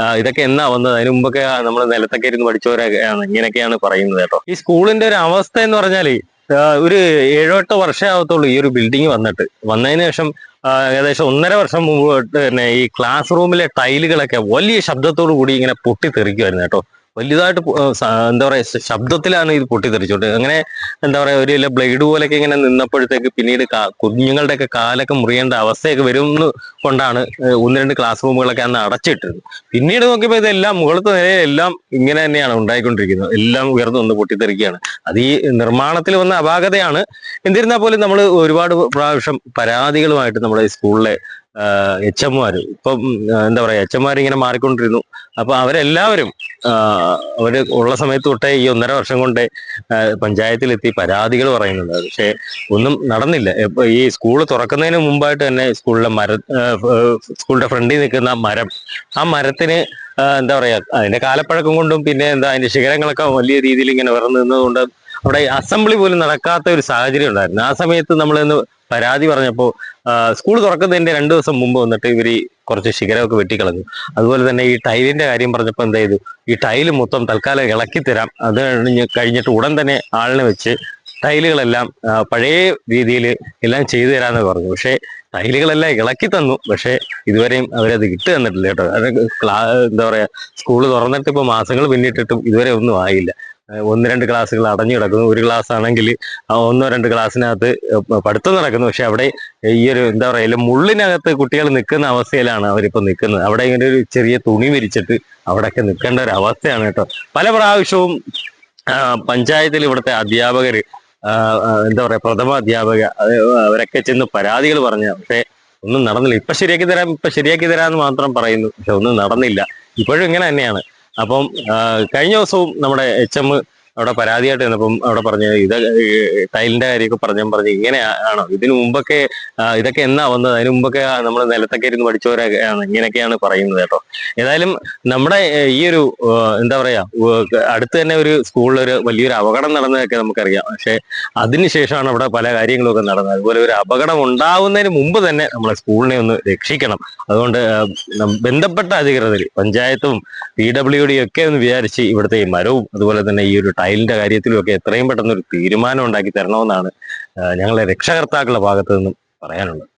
ആ, ഇതൊക്കെ എന്നാ വന്നത്? അതിന് മുമ്പൊക്കെ നമ്മൾ നിലത്തൊക്കെ ഇരുന്ന് പഠിച്ചവരൊക്കെയാണ് ഇങ്ങനെയൊക്കെയാണ് പറയുന്നത് കേട്ടോ. ഈ സ്കൂളിന്റെ ഒരു അവസ്ഥ എന്ന് പറഞ്ഞാൽ ആ, ഒരു ഏഴോ എട്ടോ വർഷമേ ആവത്തുള്ളൂ ഈ ഒരു ബിൽഡിംഗ് വന്നിട്ട്. വന്നതിന് ശേഷം ഏകദേശം ഒന്നര വർഷം മുമ്പ് തന്നെ ഈ ക്ലാസ് റൂമിലെ ടൈലുകളൊക്കെ വലിയ ശബ്ദത്തോടു കൂടി ഇങ്ങനെ പൊട്ടിത്തെറിക്കുമായിരുന്നു കേട്ടോ. സ- എന്താ പറയാ ശബ്ദത്തിലാണ് ഇത് പൊട്ടിത്തെറിച്ചോട്ട് അങ്ങനെ എന്താ പറയാ ഒരു ബ്ലേഡ് പോലെയൊക്കെ ഇങ്ങനെ നിന്നപ്പോഴത്തേക്ക് പിന്നീട് കുഞ്ഞുങ്ങളുടെയൊക്കെ കാലൊക്കെ മുറിയേണ്ട അവസ്ഥയൊക്കെ വരും കൊണ്ടാണ് ഒന്ന് രണ്ട് ക്ലാസ് റൂമുകളൊക്കെ അന്ന് അടച്ചിട്ടത്. പിന്നീട് നോക്കിയപ്പോൾ ഇതെല്ലാം മുകളത്തെ നിലയിൽ എല്ലാം ഇങ്ങനെ തന്നെയാണ് ഉണ്ടായിക്കൊണ്ടിരിക്കുന്നത്. എല്ലാം ഉയർന്നു വന്ന് പൊട്ടിത്തെറിക്കുകയാണ്. അത് ഈ നിർമ്മാണത്തിൽ വന്ന അപാകതയാണ്. എന്നിരുന്നാൽ പോലും നമ്മൾ ഒരുപാട് പ്രാവശ്യം പരാതികളുമായിട്ട് നമ്മുടെ സ്കൂളിലെ എച്ച് എമ്മാര് ഇപ്പം എന്താ പറയാ എച്ച് എമ്മാർ ഇങ്ങനെ മാറിക്കൊണ്ടിരുന്നു. അപ്പോൾ അവരെല്ലാവരും അവർ ഉള്ള സമയത്ത് തൊട്ടേ ഈ ഒന്നര വർഷം കൊണ്ട് പഞ്ചായത്തിലെത്തി പരാതികൾ പറയുന്നുണ്ട്. പക്ഷേ ഒന്നും നടന്നില്ല. ഈ സ്കൂൾ തുറക്കുന്നതിന് മുമ്പായിട്ട് തന്നെ സ്കൂളിലെ മര സ്കൂളിന്റെ ഫ്രണ്ടിൽ നിൽക്കുന്ന മരം ആ മരത്തിന് എന്താ പറയാ അതിന്റെ കാലപ്പഴക്കം കൊണ്ടും പിന്നെ എന്താ അതിന്റെ ശിഖരങ്ങളൊക്കെ വലിയ രീതിയിൽ ഇങ്ങനെ ഉയർന്നു നിന്നതുകൊണ്ട് അവിടെ അസംബ്ലി പോലും നടക്കാത്ത ഒരു സാഹചര്യം ഉണ്ടായിരുന്നു. ആ സമയത്ത് നമ്മൾ ഇന്ന് പരാതി പറഞ്ഞപ്പോൾ സ്കൂൾ തുറക്കുന്നതിന്റെ രണ്ട് ദിവസം മുമ്പ് വന്നിട്ട് ഇവർ ഈ കുറച്ച് ശിഖരമൊക്കെ വെട്ടിക്കളഞ്ഞു. അതുപോലെ തന്നെ ഈ ടൈലിന്റെ കാര്യം പറഞ്ഞപ്പോൾ എന്താ ചെയ്തു? ഈ ടൈൽ മൊത്തം തൽക്കാലം ഇളക്കി തരാം. അത് കഴിഞ്ഞ് കഴിഞ്ഞിട്ട് ഉടൻ തന്നെ ആളിനെ വെച്ച് ടൈലുകളെല്ലാം പഴയ രീതിയിൽ എല്ലാം ചെയ്തു തരാമെന്ന് പറഞ്ഞു. പക്ഷേ ടൈലുകളെല്ലാം ഇളക്കി തന്നു. പക്ഷേ ഇതുവരെയും അവരത് ഇട്ട് തന്നിട്ടില്ല കേട്ടോ. എന്താ പറയാ സ്കൂൾ തുറന്നിട്ട് ഇപ്പൊ മാസങ്ങൾ പിന്നിട്ടിട്ടും ഇതുവരെ ഒന്നും ആയില്ല. ഒന്ന് രണ്ട് ക്ലാസ്സുകൾ അടഞ്ഞു കിടക്കുന്നു. ഒരു ക്ലാസ് ആണെങ്കിൽ ഒന്നോ രണ്ട് ക്ലാസ്സിനകത്ത് പഠിത്തം നടക്കുന്നു. പക്ഷെ അവിടെ ഈ ഒരു എന്താ പറയുക മുള്ളിനകത്ത് കുട്ടികൾ നിൽക്കുന്ന അവസ്ഥയിലാണ് അവരിപ്പോൾ നിൽക്കുന്നത്. അവിടെ ഇങ്ങനെ ഒരു ചെറിയ തുണി വിരിച്ചിട്ട് അവിടെയൊക്കെ നിൽക്കേണ്ട ഒരു അവസ്ഥയാണ് കേട്ടോ. പല പ്രാവശ്യവും പഞ്ചായത്തിൽ ഇവിടുത്തെ ആ, എന്താ പറയുക പ്രഥമ അധ്യാപക അവരൊക്കെ ചെന്ന് പരാതികൾ പറഞ്ഞ. പക്ഷേ ഒന്നും നടന്നില്ല. ഇപ്പൊ ശരിയാക്കി തരാം ഇപ്പൊ ശരിയാക്കി തരാമെന്ന് മാത്രം പറയുന്നു. പക്ഷെ ഒന്നും നടന്നില്ല. ഇപ്പോഴും ഇങ്ങനെ തന്നെയാണ്. അപ്പം കഴിഞ്ഞ ദിവസവും നമ്മുടെ എച്ച് എം അവിടെ പരാതിയായിട്ട് ചെന്നപ്പം അവിടെ പറഞ്ഞു ഇത് ടൈലിന്റെ കാര്യമൊക്കെ പറഞ്ഞു പറഞ്ഞു ഇങ്ങനെയാണോ ഇതിനു മുമ്പൊക്കെ ഇതൊക്കെ എന്നാ വന്നത്? അതിന് മുമ്പൊക്കെ നമ്മൾ നിലത്തൊക്കെ ഇരുന്ന് പഠിച്ചവരൊക്കെയാണ് ഇങ്ങനെയൊക്കെയാണ് പറയുന്നത് കേട്ടോ. ഏതായാലും നമ്മുടെ ഈ ഒരു എന്താ പറയാ അടുത്ത് തന്നെ ഒരു സ്കൂളിൽ ഒരു വലിയൊരു അപകടം നടന്നതൊക്കെ നമുക്കറിയാം. പക്ഷെ അതിനുശേഷമാണ് അവിടെ പല കാര്യങ്ങളൊക്കെ നടന്നത്. അതുപോലെ ഒരു അപകടം ഉണ്ടാവുന്നതിന് മുമ്പ് തന്നെ നമ്മളെ സ്കൂളിനെ ഒന്ന് രക്ഷിക്കണം. അതുകൊണ്ട് ബന്ധപ്പെട്ട അധികൃതർ പഞ്ചായത്തും പി ഡബ്ല്യു ഡി ഒക്കെ ഒന്ന് വിചാരിച്ച് ഇവിടുത്തെ ഈ മരവും അതുപോലെ തന്നെ ഈ ഒരു ടൈലിന്റെ കാര്യത്തിലും ഒക്കെ എത്രയും പെട്ടെന്ന് ഒരു തീരുമാനം ഉണ്ടാക്കി തരണമെന്നാണ് ഞങ്ങളെ രക്ഷകർത്താക്കളുടെ ഭാഗത്തു നിന്നും പറയാനുള്ളത്.